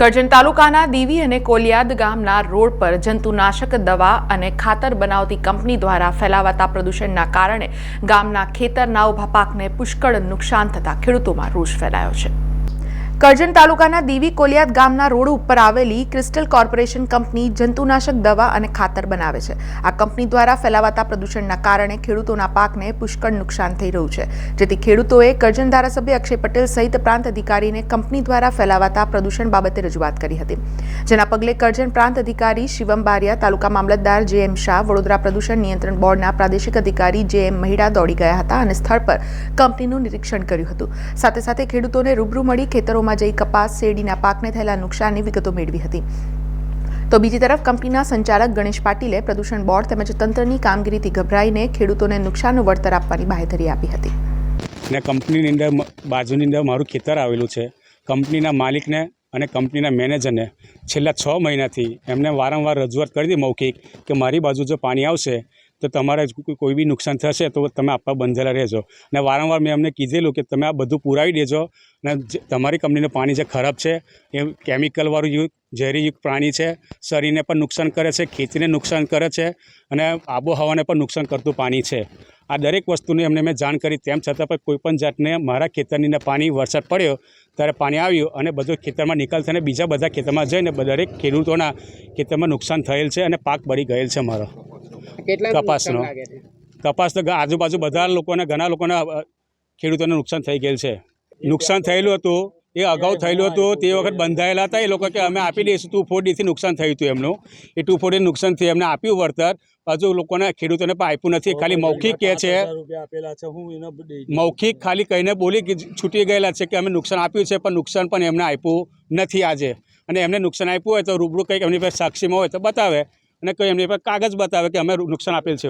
કરજણ તાલુકાના દીવી અને કોલિયાદ ગામના રોડ પર જંતુનાશક દવા અને ખાતર બનાવતી કંપની દ્વારા ફેલાવાતા પ્રદૂષણના કારણે ગામના ખેતરના ઊભા પાકને પુષ્કળ નુકસાન થતા ખેડૂતોમાં રોષ ફેલાયો છે. કરજણ તાલુકાના દીવી કોલિયાદ ગામના રોડ ઉપર આવેલી ક્રિસ્ટલ કોર્પોરેશન કંપની જંતુનાશક દવા અને ખાતર બનાવે છે. આ કંપની દ્વારા ફેલાવાતા પ્રદૂષણના કારણે ખેડૂતોના પાકને પુષ્કળ નુકસાન થઈ રહ્યું છે. જેથી ખેડૂતોએ કરજણ ધારાસભ્ય અક્ષય પટેલ સહિત પ્રાંત અધિકારીને કંપની દ્વારા ફેલાવાતા પ્રદૂષણ બાબતે રજૂઆત કરી હતી. જેના પગલે કરજણ પ્રાંત અધિકારી શિવમ બારિયા, તાલુકા મામલતદાર જે એમ શાહ, વડોદરા પ્રદૂષણ નિયંત્રણ બોર્ડના પ્રાદેશિક અધિકારી જે એમ મહિડા દોડી ગયા હતા અને સ્થળ પર કંપનીનું નિરીક્ષણ કર્યું હતું. સાથે સાથે ખેડૂતોને રૂબરૂ મળી ખેતરોમાં જઈ કપાસ શેરડીના પાકને થયેલા નુકસાનની વિગતો મેળવી હતી. તો બીજી તરફ કંપનીના સંચાલક ગણેશ પાટીલે પ્રદૂષણ બોર્ડ તેમજ તંત્રની કામગીરીથી ગભરાઈને ખેડૂતોને નુકસાનનું વળતર આપવાની બાહેધરી આપી હતી. ને કંપનીની અંદર બાજુની અંદર મારું ખેતર આવેલું છે. કંપનીના માલિકને અને કંપનીના મેનેજરને છેલ્લા છ મહિનાથી એમને વારંવાર રજૂઆત કરી હતી મૌખિક કે મારી બાજુ જો પાણી આવશે તો તમારે કોઈ- બી નુકસાન થશે તો તમે આપવા બંધેલા રહેજો. અને વારંવાર મેં એમને કીધેલું કે તમે આ બધું પુરાવી દેજો. અને તમારી કંપનીનું પાણી જે ખરાબ છે, એ કેમિકલવાળું યુ ઝેરીયુક્ત પ્રાણી છે, શરીરને પણ નુકસાન કરે છે, ખેતીને નુકસાન કરે છે, અને આબોહવાને પણ નુકસાન કરતું પાણી છે. આ દરેક વસ્તુની એમને મેં જાણ કરી, તેમ છતાં પણ કોઈપણ જાતને મારા ખેતરની પાણી વરસાદ પડ્યો, ત્યારે પાણી આવ્યું અને બધું ખેતરમાં નિકાલ થઈને બીજા બધા ખેતરમાં જઈને દરેક ખેડૂતોના ખેતરમાં નુકસાન થયેલ છે અને પાક બળી ગયેલ છે મારો. કેટલા કપાસનો. કપાસ તો આજુબાજુ બધા લોકોને ઘણા લોકોને ખેડૂતોને નુકસાન થઈ ગયેલ છે. નુકસાન થયેલું હતું એ અગાઉ થયેલું હતું તે વખત બંધાયેલા હતા એ લોકો કે અમે આપી દઈશું ટુ ફોર્ટીથી નુકસાન થયું હતું એમનું. એ ટુ ફોર્ટી થયું એમને આપ્યું વળતર. હજુ લોકોને ખેડૂતોને પણ આપ્યું નથી ખાલી મૌખિક કહે છે મૌખિક ખાલી કહીને બોલી છૂટી ગયેલા છે કે અમે નુકસાન આપ્યું છે પણ નુકસાન પણ એમને આપ્યું નથી આજે. અને એમને નુકસાન આપ્યું હોય તો રૂબરૂ કંઈક એમની પાસે સાક્ષીમાં હોય તો બતાવે. અને કોઈ એમની પર કાગળ બતાવે કે અમે નુકસાન આપેલ છે.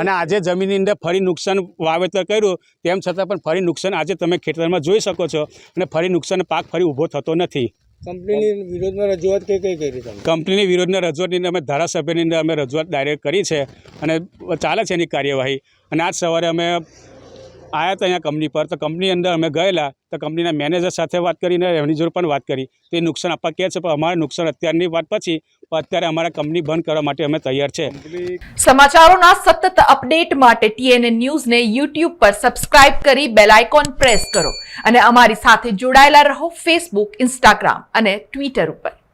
અને આજે જમીનની અંદર ફરી નુકસાન વાવેતર કર્યું તેમ છતાં પણ ફરી નુકસાન આજે તમે ખેતરમાં જોઈ શકો છો અને ફરી નુકસાન પાક ફરી ઊભો થતો નથી. કંપનીની વિરોધમાં રજૂઆત કઈ કઈ કરી તમે? કંપનીની વિરોધના રજૂઆતની અંદર અમે ધારાસભ્યની અંદર અમે રજૂઆત ડાયરેક્ટ કરી છે અને ચાલે છે એની કાર્યવાહી. અને આજ સવારે અમે આવ્યા હતા અહીંયા કંપની પર. તો કંપની અંદર અમે ગયેલા. તો કંપનીના મેનેજર સાથે વાત કરીને એમની જોડે પણ વાત કરી. તે નુકસાન આપવા કહે છે, પણ અમારે નુકસાન અત્યારની વાત પછી અત્યારે અમારા કંપની બંધ કરવા માટે અમે તૈયાર છે. સમાચારોના સતત અપડેટ માટે ટીએનએ ન્યૂઝને યુટ્યુબ પર સબસ્ક્રાઇબ કરી બેલ આઇકોન પ્રેસ કરો. અને અમારી સાથે જોડાયેલા રહો ફેસબુક ઇન્સ્ટાગ્રામ અને ટ્વિટર ઉપર.